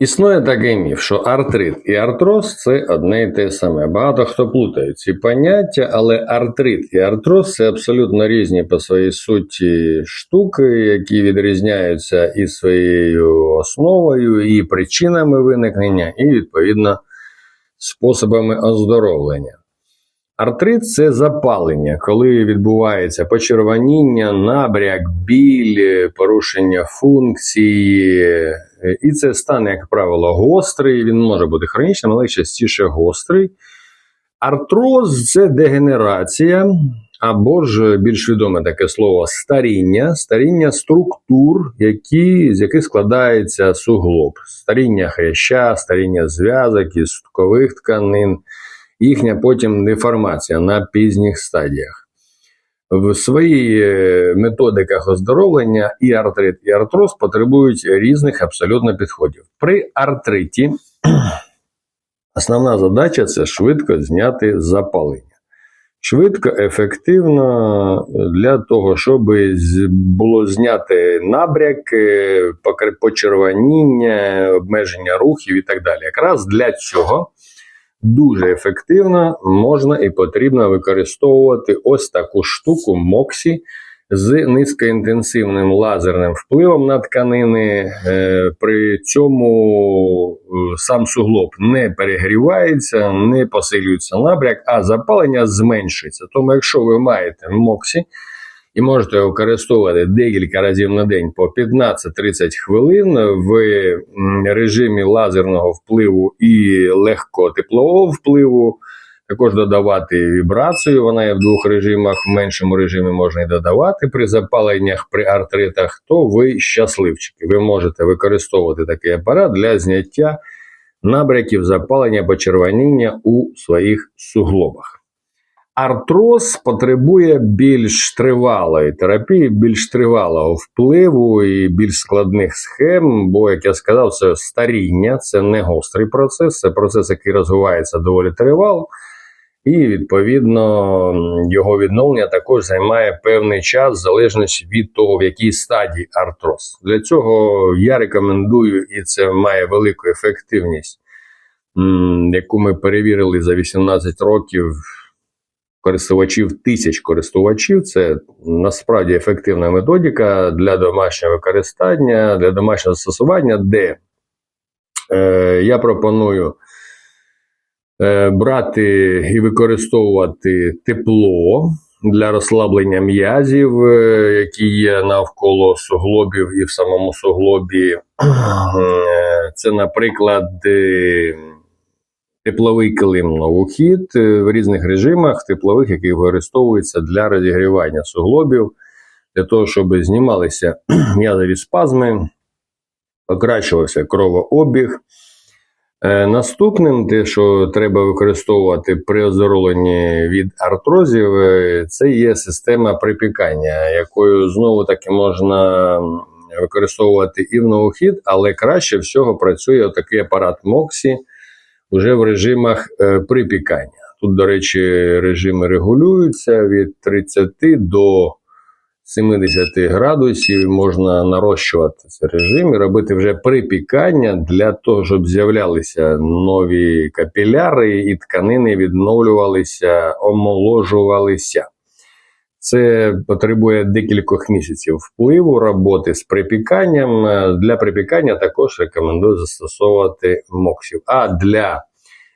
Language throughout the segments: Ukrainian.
Існує такий міф, що артрит і артроз це одне і те саме. Багато хто плутає ці поняття, але артрит і артроз це абсолютно різні по своїй суті штуки, які відрізняються і своєю основою, і причинами виникнення, і відповідно способами оздоровлення. Артрит це запалення, коли відбувається почервоніння, набряк, біль, порушення функції. І це стан, як правило, гострий. Він може бути хронічним, але частіше гострий. Артроз це дегенерація, або ж більш відоме таке слово старіння, старіння структур, які, з яких складається суглоб, старіння хряща, старіння зв'язок і сткових тканин їхня потім деформація на пізніх стадіях. В своїх е, методиках оздоровлення і артрит, і артроз потребують різних абсолютно підходів. При артриті основна задача це швидко зняти запалення. Швидко, ефективно для того, щоб було зняти набряк, е, почервоніння, обмеження рухів і так далі. Якраз для цього дуже ефективно можна і потрібно використовувати ось таку штуку Моксі з низькоінтенсивним лазерним впливом на тканини. Е, При цьому е, сам суглоб не перегрівається, не посилюється набряк, а запалення зменшується. Тому, якщо ви маєте Моксі, і можете використовувати декілька разів на день по 15-30 хвилин в режимі лазерного впливу і легкотеплового впливу. Також додавати вібрацію, вона є в двох режимах, в меншому режимі можна і додавати при запаленнях, при артритах, то ви щасливчики. Ви можете використовувати такий апарат для зняття набряків запалення почервоніння у своїх суглобах. Артроз потребує більш тривалої терапії, більш тривалого впливу і більш складних схем. Бо, як я сказав, це старіння, це не гострий процес, це процес, який розвивається доволі тривало. І відповідно його відновлення також займає певний час, в залежності від того, в якій стадії артроз. Для цього я рекомендую, і це має велику ефективність, яку ми перевірили за 18 років користувачів, тисяч користувачів. Це насправді ефективна методика для домашнього використання, для домашнього застосування, де е, я пропоную е, брати і використовувати тепло для розслаблення м'язів, е, які є навколо суглобів і в самому суглобі. Е, Це, наприклад, е, тепловий килим новохід е, в різних режимах теплових, які використовуються для розігрівання суглобів, для того, щоб знімалися м'язові спазми, покращувався кровообіг. Е, Наступним, те, що треба використовувати при оздоровленні від артрозів, е, це є система припікання, якою знову таки можна використовувати і в новохід, але краще всього працює такий апарат Моксі вже в режимах е, припікання. Тут, до речі, режими регулюються від 30 до 70 градусів. Можна нарощувати цей режим і робити вже припікання для того, щоб з'являлися нові капіляри і тканини відновлювалися, омоложувалися. Це потребує декількох місяців впливу роботи з припіканням. Е, Для припікання також рекомендую застосовувати моксів. А для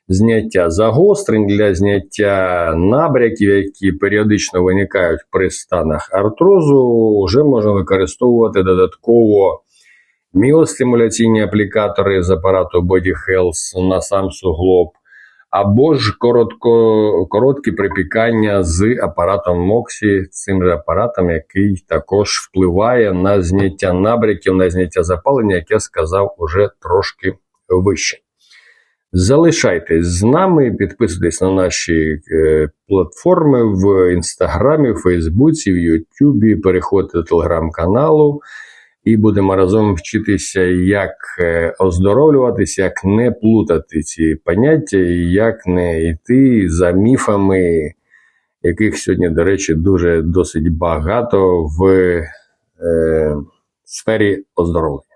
зняття загострень, для зняття набряків, які періодично виникають при станах артрозу, вже можна використовувати додатково міостимуляційні аплікатори з апарату Body Health на сам суглоб. Або ж коротко, короткі припікання з апаратом Моксі, цим же апаратом, який також впливає на зняття набряків, на зняття запалення, як я сказав уже трошки вище. Залишайтесь з нами, підписуйтесь на наші е, платформи в інстаграмі, в Фейсбуці, в Ютубі, переходьте до телеграм-каналу і будемо разом вчитися, як е, оздоровлюватися, як не плутати ці поняття, і як не йти за міфами, яких сьогодні, до речі, дуже досить багато в е, сфері оздоровлення.